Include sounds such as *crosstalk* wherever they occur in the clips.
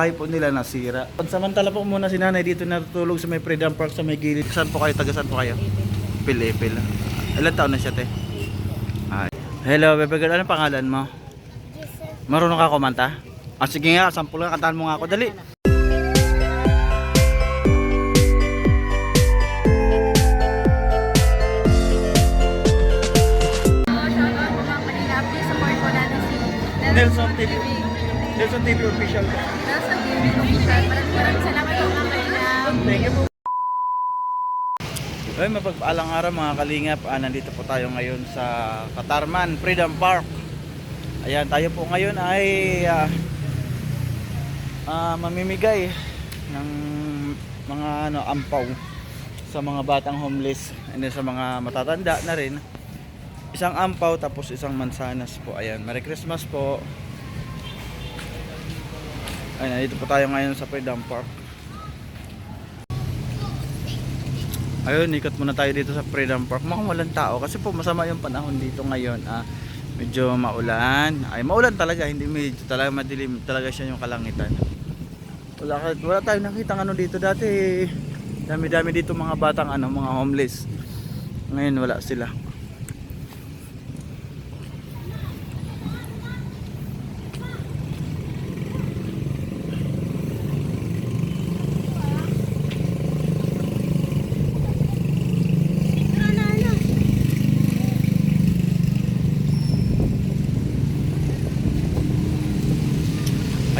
bahay po nila nasira. Pansamantala po muna si nanay dito natutulog sa may Freedom Park sa may gilid. Saan po kayo? Taga saan po kayo? Pilipil. Ilan taon na siya te? Ay. Hello, bebe girl. Ano pangalan mo? Marunong ka kumanta? Ah, sige nga, sampul nga, kantahan mo nga ako. Dali. Nelson TV. Nelson TV official. Nelson TV official. Maraming maraming salamat po mga. Thank you po. Ay, mapagpaalang araw mga kalingap. Ah, nandito po tayo ngayon sa Katarman Freedom Park. Ayan, tayo po ngayon ay ah, ah, mamimigay ng mga ano, ampaw sa mga batang homeless and then sa mga matatanda na rin. Isang ampaw tapos isang mansanas po. Ayan, Merry Christmas po. Ayan, nandito po tayo ngayon sa Freedom Park. Ayun, ikot muna tayo dito sa Freedom Park. Mukhang walang tao kasi po masama yung panahon dito ngayon. Ah, medyo maulan. Ay, maulan talaga, hindi medyo talaga madilim talaga siya yung kalangitan. Wala, wala tayong nakita ano dito dati. Dami-dami dito mga batang ano, mga homeless. Ngayon wala sila.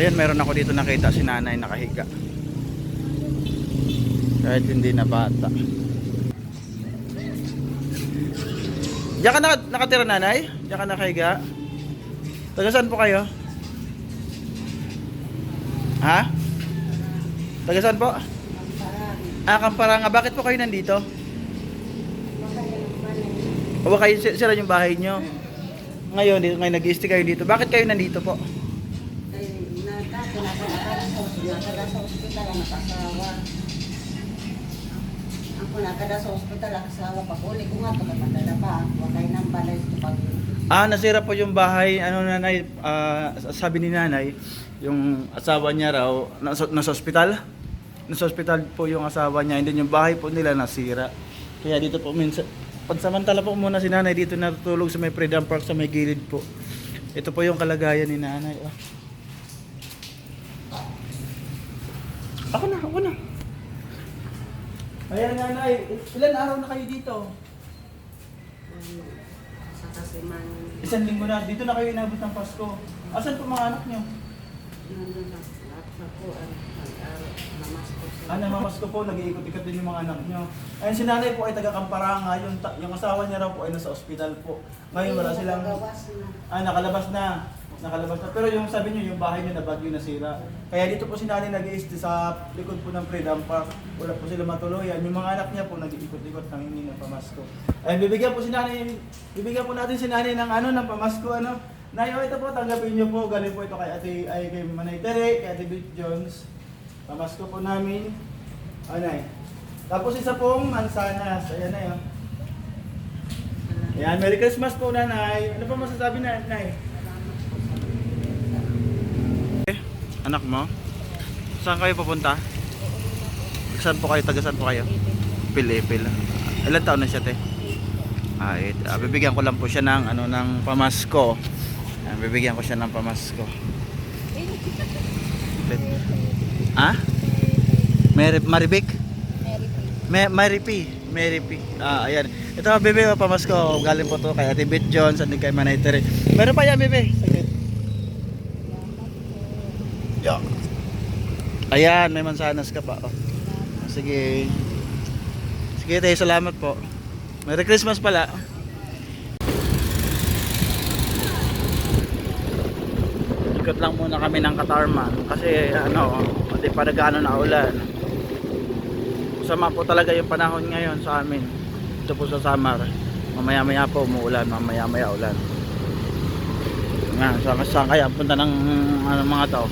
Ayan, meron ako dito nakita si nanay nakahiga. Kahit hindi na bata. Diyan ka naka- nakatira nanay? Diyan ka nakahiga? Taga saan po kayo? Ha? Taga saan po? Ah, Kamparanga. Bakit po kayo nandito? Ba kayo si- sila yung bahay nyo? Ngayon, ngayon nag-i-stay kayo dito. Bakit kayo nandito po? Nata, kinakailangan sa ospital, ang nakasawa. Ako nakada sa ospital ang kasawa, pag uli ko nga, pagkamadala pa, wakay nang balay ito pag Ah, nasira po yung bahay. Ano nanay, ah, sabi ni nanay, yung asawa niya raw nasa, nasa ospital. Nasa ospital po yung asawa niya. And then yung bahay po nila nasira. Kaya dito po minsan, pansamantala po muna si nanay dito natutulog sa may Freedom Park sa may gilid po. Ito po yung kalagayan ni nanay. Oh. Ako na, ako na. Ayan nanay, ilan araw na kayo dito? sa kasiman, Isang linggo na. Dito na kayo inabot ng Pasko. Asan po mga anak niyo? nandun na, lahat na po, ang. Ah, namamasko po, nag-iikot-ikot din yung mga anak niyo. Ayun, si nanay po ay taga Kamparanga, yung, ta- yung asawa niya raw po ay nasa ospital po. Ngayon wala silang, Gawas na. ah, nakalabas na. Nakalabas na. Pero yung sabi niyo, yung bahay niyo na bagyo nasira. Kaya dito po si nanay nag stay sa likod po ng Freedom Park. Wala po sila matuluyan. Yung mga anak niya po nag-iikot-ikot ng hindi ng pamasko. Ayun, bibigyan po si nanay, bibigyan po natin si nanay ng ano, ng pamasko, ano. Nay, oh, ito po, tanggapin niyo po. Galing po ito kay Ate, ay kay Manay Tere, kay Ate Beth Jones. Pamasko po namin. Anay. Tapos isa pong mansanas. Ayan na yun. Ayan, Merry Christmas po nanay. Ano pa masasabi na, nanay? Anak mo? Saan kayo papunta? Saan po kayo? Taga saan po kayo? Pilipil. Ilan taon na siya, te? It, ah, bibigyan ko lang po siya ng ano ng pamasko. Ah, bibigyan ko siya ng pamasko. Ah? Mary, Maribik? Me, Mary P. Mary. Ah, ayan. Ito, bebe, pamasko. Galing po to kay Ate Beth Jones and kay Manay Tere. Meron pa yan, bebe. Saglit. Yo. Ayan, may mansanas ka pa. Oh. Sige. Sige, tayo. Salamat po. Merry Christmas pala. Ikot lang muna kami ng Katarman kasi ano, hindi pa nagano na ulan. Sama po talaga yung panahon ngayon sa amin. Ito po sa Samar. Mamaya maya po umuulan, mamaya maya ulan. Nga, saan, saan kaya punta ng ano, mga tao?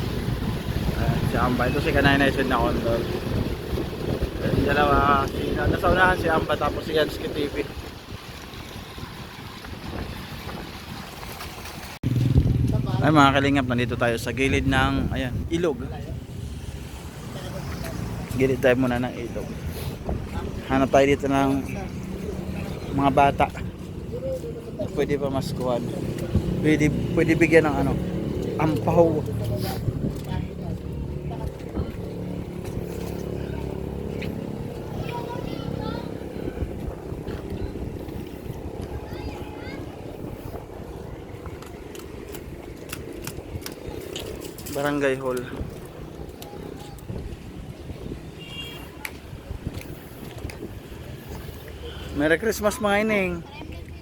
Si Amba, ito si Kanay na na Condor. Yung dalawa, si, nasa unahan si Amba tapos si Yansky TV. Ay mga kalingap, nandito tayo sa gilid ng ayan, ilog. Gilid tayo muna ng ilog. Hanap tayo dito ng mga bata. Pwede pa maskuhan. Pwede, pwede bigyan ng ano, ampaw. Barangay Hall. Merry Christmas mga ining.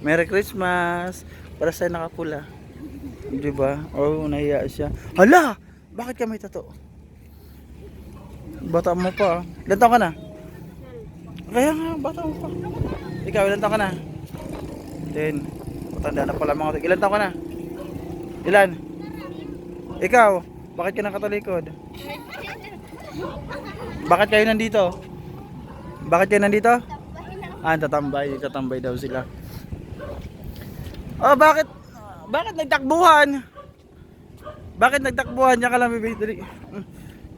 Merry Christmas. Para sa nakapula. Di ba? Oh, nahiya siya. Hala! Bakit ka may tato? Bata mo pa. Ilan ka na? Kaya nga, bata mo pa. Ikaw, ilan taon ka na? 10. Matanda na pala mga Ilan taon ka na? Ilan? Ikaw, bakit ka nakatalikod? Bakit kayo nandito? Bakit kayo nandito? Ah, tatambay, tatambay daw sila. Oh, bakit? Bakit nagtakbuhan? Bakit nagtakbuhan? Diyan ka lang, baby. Dali.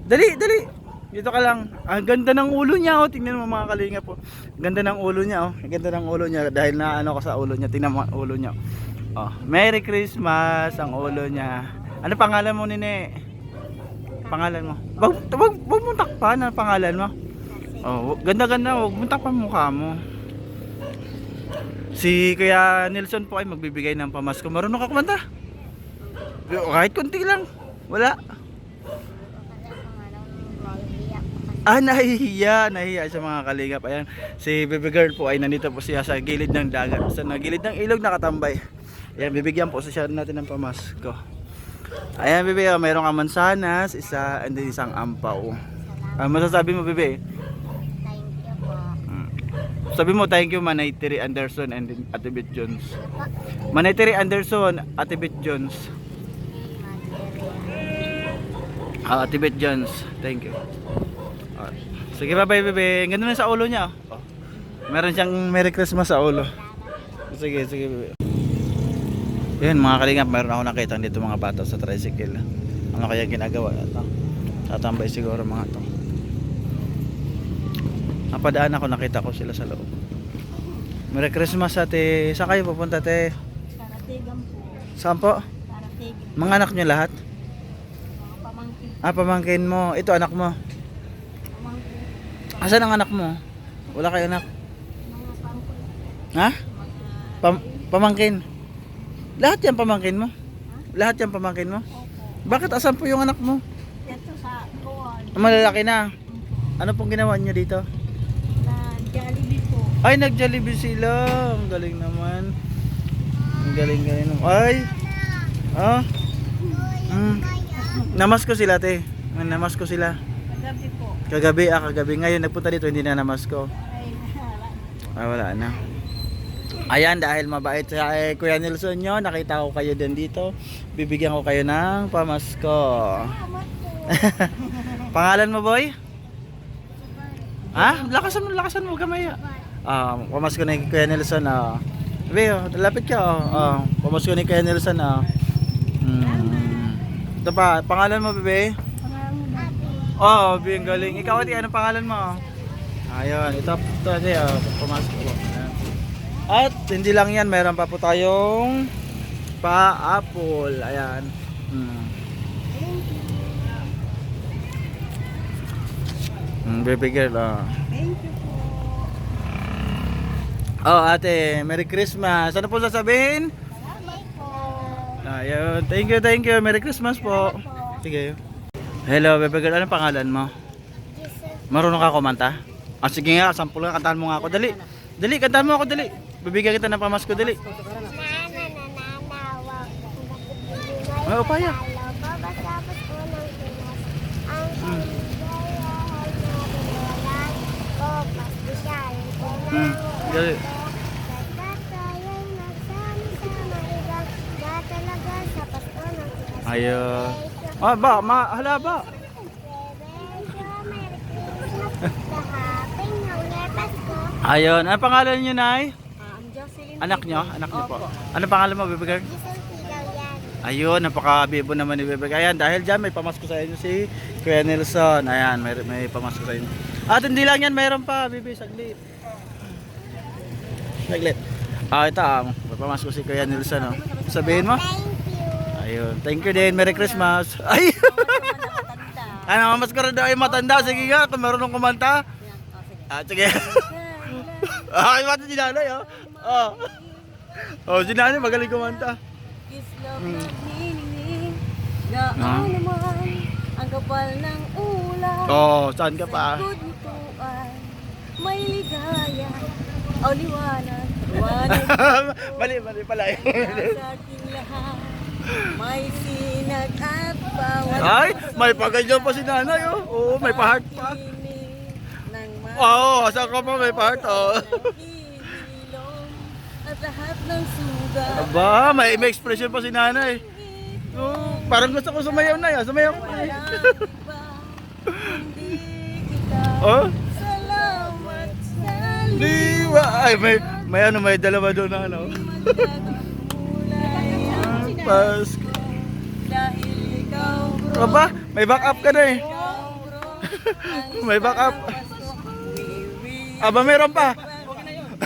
Dali, dali. Dito ka lang. Ang ganda ng ulo niya, oh. Tingnan mo mga kalinga po. Ganda ng ulo niya, oh. Ang ganda ng ulo niya dahil na ano ko sa ulo niya. Tingnan mo ulo niya. Oh, Merry Christmas ang ulo niya. Ano pangalan mo, Nene? Pangalan mo. Wag, wag, wag mo takpan ang pangalan mo. Oh, ganda-ganda, wag mo takpan mukha mo. Si Kuya Nelson po ay magbibigay ng pamasko. Marunong ka kumanta? Kahit konti lang. Wala. Ah, nahihiya. Nahihiya sa mga kalingap. Ayan, si baby girl po ay nandito po siya sa gilid ng dagat. Sa gilid ng ilog nakatambay. Ayan, bibigyan po siya natin ng pamasko. Ayan, bebe, oh, mayroong kang mansanas, isa, and then isang ampaw. Ah, masasabi mo, bebe? Thank you po. Sabi mo, thank you, Manay Terry Anderson and then Ate Jones. Manay Terry Anderson, Ate Beth Jones. Ah, Ate Beth Jones, thank you. Ah, sige, bye-bye, bebe. Ang Ganda na sa ulo niya. Oh. Meron siyang Merry Christmas sa ulo. Sige, sige, bebe. Yun, mga kalingap, meron ako nakita dito mga bata sa tricycle. Ano kaya ginagawa? Ito. Tatambay siguro mga to. Napadaan ako, nakita ko sila sa loob. Merry Christmas ate. Saan kayo pupunta ate? Karatigan po. Saan po? Karatigan. Mga anak nyo lahat? Mga pamangkin. Ah, pamangkin mo. Ito anak mo. Pamangkin. Asan ang anak mo? Wala kayo anak. Mga pangkul. Ha? Pam pamangkin. Lahat yan pamangkin mo? Lahat yan pamangkin mo? Bakit asan po yung anak mo? Ito sa kuwan. Malalaki na. Ano pong ginawa niyo dito? Na Jollibee po. Ay, nag-Jollibee sila. Ang galing naman. Ang galing galing. Ay. Ah. Mm. Namas ko sila, te. Namas ko sila. Kagabi po. Kagabi, ah, kagabi. Ngayon, nagpunta dito, hindi na namas ko. Ay, wala. Ah, wala na. Ayan, dahil mabait sa eh, Kuya Nelson nyo, nakita ko kayo din dito. Bibigyan ko kayo ng pamasko. *laughs* Pangalan mo, boy? Ha? Lakasan mo, lakasan mo, gamay. Ah, pamasko ni Kuya Nelson. Ah. Bebe, oh, lapit ka. Oh. Ah, pamasko ni Kuya Nelson. Ah. Hmm. Ito pa, pangalan mo, bebe? Oh, bing. Ikaw, ati, anong pangalan mo? Ayun, ito, ito, ito, oh, pumasok po. At hindi lang yan, meron pa po tayong pa-apple. Ayan. Hmm. Hmm, baby girl, oh. Thank you po. Oh, ate, Merry Christmas. Ano po sasabihin? Salamat po. Ayun, thank you, thank you. Merry Christmas po. Sige. Hello, baby girl. Anong pangalan mo? Marunong ka kumanta? Ah, sige nga, sample nga, kantahan mo nga ako. Dali. Dali, kantahan mo ako, dali. Bibigyan kita ng pamasko, dali. Ay, upaya. Hmm, dali. Ayun. Ah, ba, ma, hala ba? *laughs* Ayun, ano pangalan niyo, Nay? Anak niyo? Anak niyo po. Ano pangalan mo, baby girl? Ayun, napaka-bibo naman ni Bebe. Ayan, dahil dyan may pamasko sa inyo si Kuya Nelson. Ayan, may, may pamasko sa inyo. At hindi lang yan, mayroon pa, bibi, saglit. Saglit. Ah, ito ah, papamas ko si Kuya Nilson, no? Sabihin mo? Ayun, thank you din, Merry Christmas. *laughs* Ay! ano, mas ko rin daw ay matanda. Sige nga, kung marunong kumanta. Ah, sige. ah, mata si nanay, oh. Oh. *laughs* Oh, si nanay magaling kumanta. Kiss love na hinihingi na Ah. naman ang kapal ng ulan. Oh, saan ka pa? Sa nito ay may ligaya. O liwanag, liwanag. *laughs* mali, mali pala. Sa ating lahat, may sinag at bawat Ay, may paganyan pa si nanay, oh. Oo, may pa-heart pa. Oo, oh, saan ka pa may pa-heart, oh. Lahat ng sugat. Aba, may, may expression pa si nanay. Oh, parang gusto ko sumayaw na yan. Sumayaw ko. Oh, Salamat sa liwa. Ay, may, may ano, may dalawa doon na ano. Pasko. dahil ikaw bro. Aba, may backup ka na eh. *laughs* May backup. Aba, meron pa.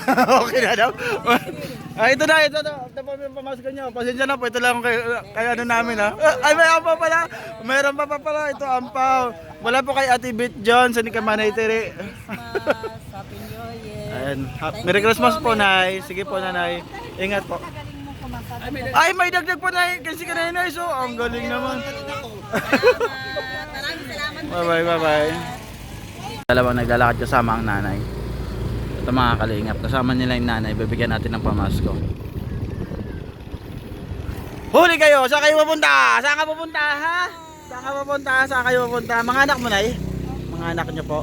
*laughs* okay na daw. Ah, ito na, ito na. Ito pa yung pamasko nyo. Pasensya na po, ito lang kay, kay ano namin ha. Ah, Ay, may ampaw pala. Mayroon pa pa pala. Ito, ampaw. Wala po kay Ate Bit John sa ni Kamanay Tere. Christmas, Happy New Year. Ayan. Ha- Merry Christmas po, Nay. Sige po, Nanay. Ingat po. Ay, may dagdag po, Nay. Kasi ka Nay. So, ang galing naman. Maraming salamat. Bye-bye, bye-bye. Dalawang naglalakad kasama ang nanay. Ito mga kalingap. Kasama nila yung nanay. Bibigyan natin ng pamasko. Huli kayo! Saan kayo pupunta? Saan ka pupunta, ha? Saan ka pupunta? Saan kayo pupunta? Mga anak mo, Nay? Mga anak nyo po.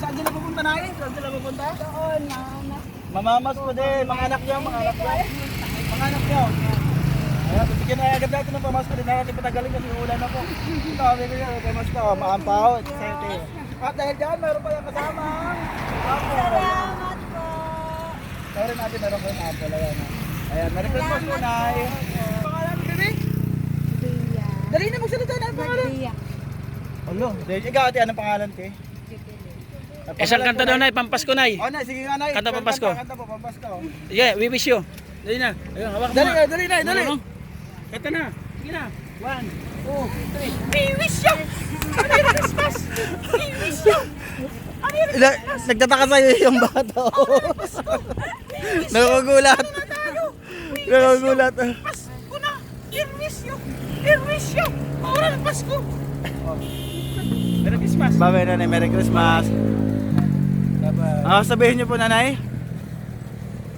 Saan sila pupunta, Nay? Saan sila pupunta? Doon, mama. Mamamas po din. Mga anak nyo, mga anak nyo. Mga anak nyo. Ayan, bibigyan na agad natin ng pamasko. Hindi na natin patagalin kasi ulan na po. Ito, bibigyan ng pamasko. Maampaw. Excited. At dahil dyan, mayroon pa yung kasama. Salamat po. Meron natin, meron ko yung apple. Ayan. Ayan, Merry Christmas po, Nay. Pangalan, bebe? Dali na magsalita na ang pangalan. Alo, dahil ikaw ate, anong pangalan te? Isang kanta daw na, pampasko na Oh, Nay, sige nga, Nay. Kanta Pampasko. Kanta po, Pampasko. Yeah, we wish you. Dali na. Ayun, hawak mo. Dali, nga. dali, Nay, dali. Ano, ano? Kanta na. Sige na. One, two, three. We wish you. Merry Christmas. We wish you. Na- Nagtataka sa'yo yung bata. *laughs* Nagugulat. Nagugulat. Pasko na. We wish you. We wish you. Oral Pasko. Merry Christmas. Bye-bye, Nanay. Merry Christmas. Bye-bye. Ah, sabihin niyo po, Nanay.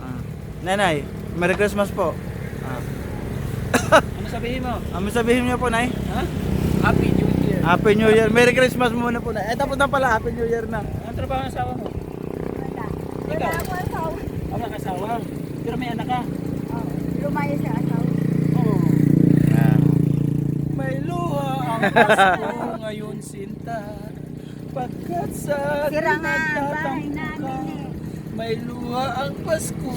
Ah, Nanay, Merry Christmas po. Ah, Ano sabihin mo? ano sabihin niyo po, Nay? Ha? Happy New Year. Happy New Year. Merry Christmas muna po, Nay. Eh, tapos na pala. Happy New Year na. Ano trabaho ng asawa mo? Ikaw? Wala ka asawa. Pero may anak ka. Lumayo sa asawa. Oo. Ah. May luha ang Pasko *laughs* ngayon sinta Pagkat sa Sira akin nga ang bahay namin eh. May luha ang Pasko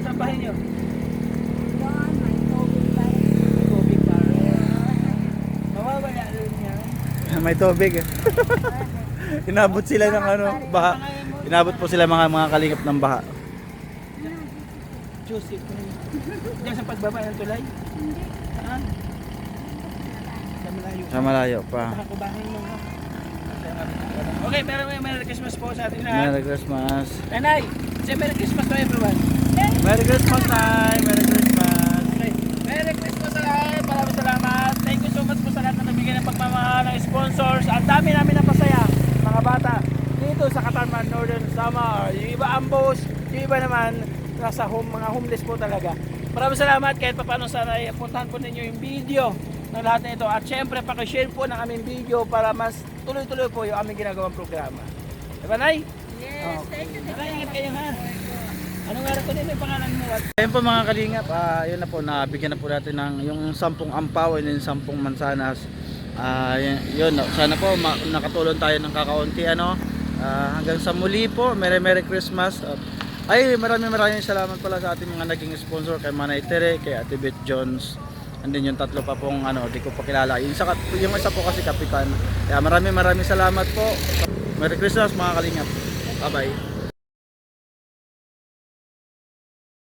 Saan bahay niyo? Doon, may tubig pa rin. Tubig pa rin Mawawala rin niya May tubig. *laughs* Inabot sila ng ano, baha. Inabot po sila mga mga kalingap ng baha. Joseph Diyan sa pagbaba ng tulay? Hindi Saan? Sa malayo Sa malayo pa. Baka kubahin mo ha Okay, pero may Merry Christmas po sa ating lahat Merry Christmas. Nanay, say Merry Christmas to everyone Merry Christmas, Nay. Merry Christmas. Okay. Merry Christmas sa lahat. Maraming salamat. Thank you so much po sa lahat na nabigyan ng pagmamahal ng sponsors. Ang dami namin ng pasaya, mga bata. Dito sa Katarman, Northern Samar. Yung iba ambos, yung iba naman nasa home, mga homeless po talaga. Maraming salamat kahit pa paano sana ay puntahan po ninyo yung video ng lahat na ito. At syempre, pakishare po ng aming video para mas tuloy-tuloy po yung aming ginagawang programa. Diba, Nay? Yes, thank you. Nay, ingat kayo ha. Anong araw ko din yung pangalan mo? At Ayun po mga kalingap, yun na po, nabigyan na po natin ng yung sampung ampaw and yung sampung mansanas. Ah, yun, yun, sana po ma- nakatulong tayo ng kakaunti ano. Ah, hanggang sa muli po, Merry Merry Christmas. At, ay, maraming maraming salamat pala sa ating mga naging sponsor kay Manay Tere, kay Ate Beth Jones, And then yung tatlo pa pong ano, di ko pa kilala. Yung isa, yung isa po kasi kapitan. Kaya maraming maraming salamat po. Merry Christmas mga kalingap. Bye-bye.